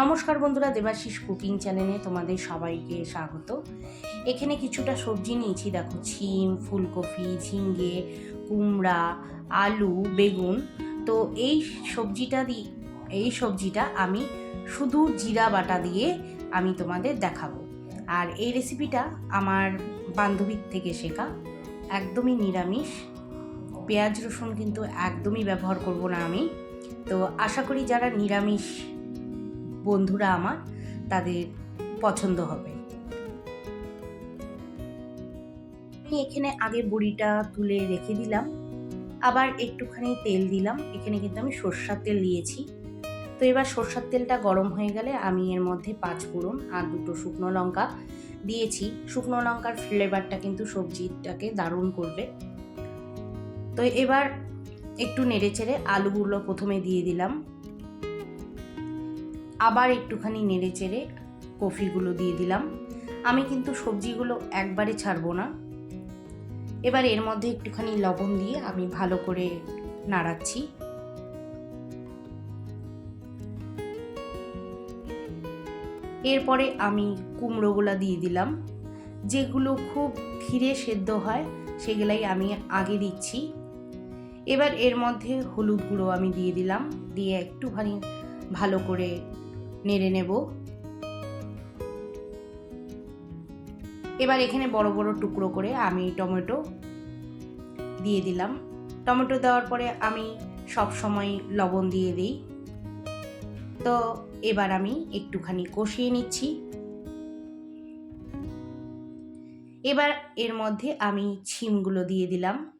নমস্কার বন্ধুরা, দেবাশিস কুকিং চ্যানেলে তোমাদের সবাইকে স্বাগত। এখানে কিছুটা সবজি নিয়েছি, দেখো ছিম, ফুলকপি ঝিঙ্গে কুমড়া, আলু, বেগুন। তো এই সবজিটা দি, এই সবজিটা আমি শুধু জিরা বাটা দিয়ে আমি তোমাদের দেখাবো। আর এই রেসিপিটা আমার বান্ধবীর থেকে শেখা। একদমই নিরামিষ। পেঁয়াজ রসুন কিন্তু একদমই ব্যবহার করব না আমি। তো আশা করি যারা নিরামিষ বন্ধুরা আমার, তাদের পছন্দ হবে। আমি এখানে আগে বড়িটা তুলে রেখে দিলাম। আবার একটুখানি তেল দিলাম। এখানে কিন্তু আমি সর্ষার তেল দিয়েছি। তো এবার সর্ষার তেলটা গরম হয়ে গেলে আমি এর মধ্যে পাঁচ ফোড়ন আর দুটো শুকনো লঙ্কা দিয়েছি। শুকনো লঙ্কার ফ্লেভারটা কিন্তু সবজিটাকে দারুণ করবে। তো এবার একটু নেড়ে চেড়ে আলুগুলো প্রথমে দিয়ে দিলাম। আবার একটুখানি নেড়ে চেড়ে কফিগুলো দিয়ে দিলাম। আমি কিন্তু সবজিগুলো একবারে ছাড়বো না। এবার এর মধ্যে একটুখানি লবণ দিয়ে আমি ভালো করে নাড়াচ্ছি। এরপরে আমি কুমড়োগুলা দিয়ে দিলাম। যেগুলো খুব ধীরে সেদ্ধ হয়, সেগুলাই আমি আগে দিচ্ছি। এবার এর মধ্যে হলুদ গুঁড়ো আমি দিয়ে দিলাম। দিয়ে একটুখানি ভালো করে নেড়ে নেব। এবার এখানে বড় বড় টুকরো করে আমি টমেটো দিয়ে দিলাম। টমেটো দেওয়ার পরে আমি সব সময় লবণ দিয়ে দিই। তো এবার আমি একটুখানি কষিয়ে নিচ্ছি। এবার এর মধ্যে আমি ছিমগুলো দিয়ে দিলাম।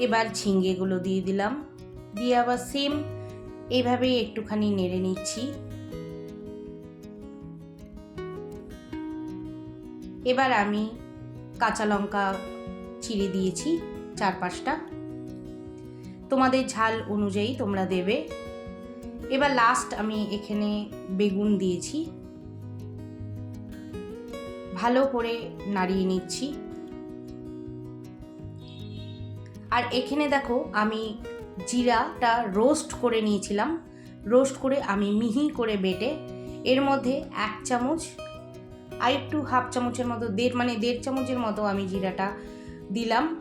এবার ঝিঙ্গেগুলো দিয়ে দিলাম। দিয়ে আবার সেম এইভাবেই একটুখানি নেড়ে নিচ্ছি। এবার আমি কাঁচা লঙ্কা চিড়ে দিয়েছি চার পাঁচটা তোমাদের ঝাল অনুযায়ী তোমরা দেবে। এবার লাস্ট আমি এখানে বেগুন দিয়েছি। ভালো করে নাড়িয়ে নিচ্ছি। আর এখানে দেখো আমি জিরাটা রোস্ট করে নিয়েছিলাম। রোস্ট করে আমি মিহি করে বেটে এর মধ্যে এক চামচ, আর একটু হাফ চামচের মতো, দেড় মানে দেড় চামচের মতো আমি জিরাটা দিলাম।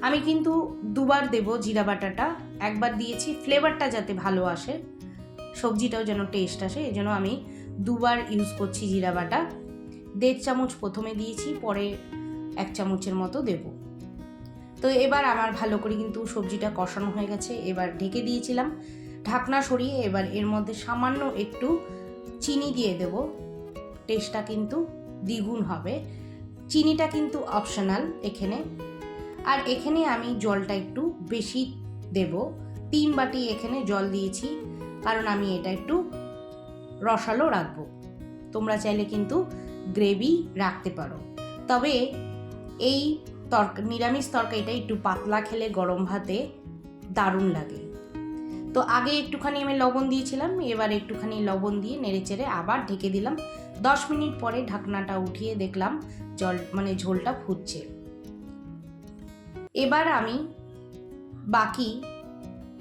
আমি কিন্তু দুবার দেব জিরা বাটাটা। একবার দিয়েছি, ফ্লেভারটা যাতে ভালো আসে, সবজিটাও যেন টেস্ট আসে এই জন্য আমি দুবার ইউজ করছি জিরা বাটা। দেড় চামচ প্রথমে দিয়েছি, পরে এক চামচের মতো দেবো। তো এবার আমার ভালো করে কিন্তু সবজিটা কষানো হয়ে গেছে, এবার ঢেকে দিয়েছিলাম। ঢাকনা সরিয়ে এবার এর মধ্যে সামান্য একটু চিনি দিয়ে দেব। টেস্টটা কিন্তু দ্বিগুণ হবে। চিনিটা কিন্তু অপশনাল এখানে। আর এখানে আমি জলটা একটু বেশি দেব। তিন বাটি এখানে জল দিয়েছি, কারণ আমি এটা একটু রসালো রাখব। তোমরা চাইলে কিন্তু গ্রেভি রাখতে পারো। তবে এই তরক, নিরামিষ তরকারিটা একটু পাতলা খেলে গরম ভাতে দারুণ লাগে। তো আগে একটুখানি আমি লবণ দিয়েছিলাম, এবার একটুখানি লবণ দিয়ে নেড়ে চেড়ে আবার ঢেকে দিলাম। দশ মিনিট পরে ঢাকনাটা উঠিয়ে দেখলাম জল মানে ঝোলটা ফুটছে। এবার আমি বাকি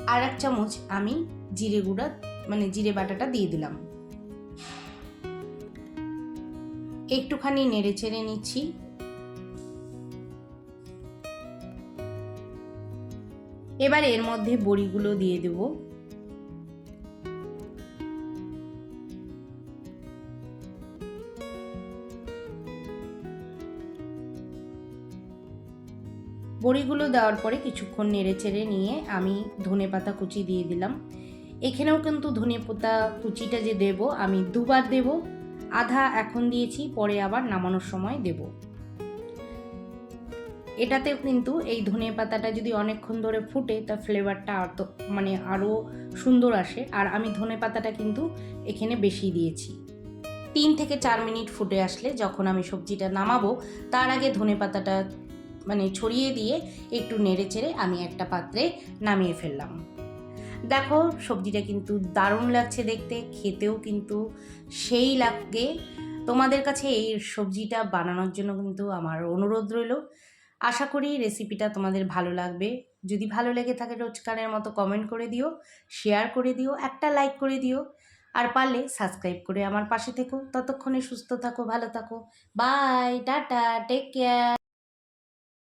আর এক চামচ আমি জিরে গুঁড়া মানে জিরে বাটাটা দিয়ে দিলাম। একটুখানি নেড়ে চেড়ে নিচ্ছি। এবার এর মধ্যে বড়িগুলো দিয়ে দেব। বড়িগুলো দেওয়ার পরে কিছুক্ষণ নেড়ে চেড়ে নিয়ে আমি ধনে পাতা কুচি দিয়ে দিলাম। এখানেও কিন্তু ধনে পাতা কুচিটা যে দেব, আমি দুবার দেব। আধা এখন দিয়েছি, পরে আবার নামানোর সময় দেবো। এটাতেও কিন্তু এই ধনে পাতাটা যদি অনেকক্ষণ ধরে ফুটে, তার ফ্লেভারটা তো মানে আরও সুন্দর আসে। আর আমি ধনে পাতাটা কিন্তু এখানে বেশি দিয়েছি। তিন থেকে চার মিনিট ফুটে আসলে যখন আমি সবজিটা নামাবো, তার আগে ধনে পাতাটা মানে ছড়িয়ে দিয়ে একটু নেড়ে চেড়ে আমি একটা পাত্রে নামিয়ে ফেললাম। দেখো, সবজিটা কিন্তু দারুণ লাগছে দেখতে, খেতেও কিন্তু সেই লাগে। তোমাদের কাছে এই সবজিটা বানানোর জন্য কিন্তু আমার অনুরোধ রইল। আশা করি রেসিপিটা তোমাদের ভালো লাগবে। যদি ভালো লেগে থাকে রোজকারের মতো কমেন্ট করে দিও শেয়ার করে দিও, একটা লাইক করে দিও। আর পারলে সাবস্ক্রাইব করে আমার পাশে থেকো। ততক্ষণে সুস্থ থাকো, ভালো থাকো। By tata take care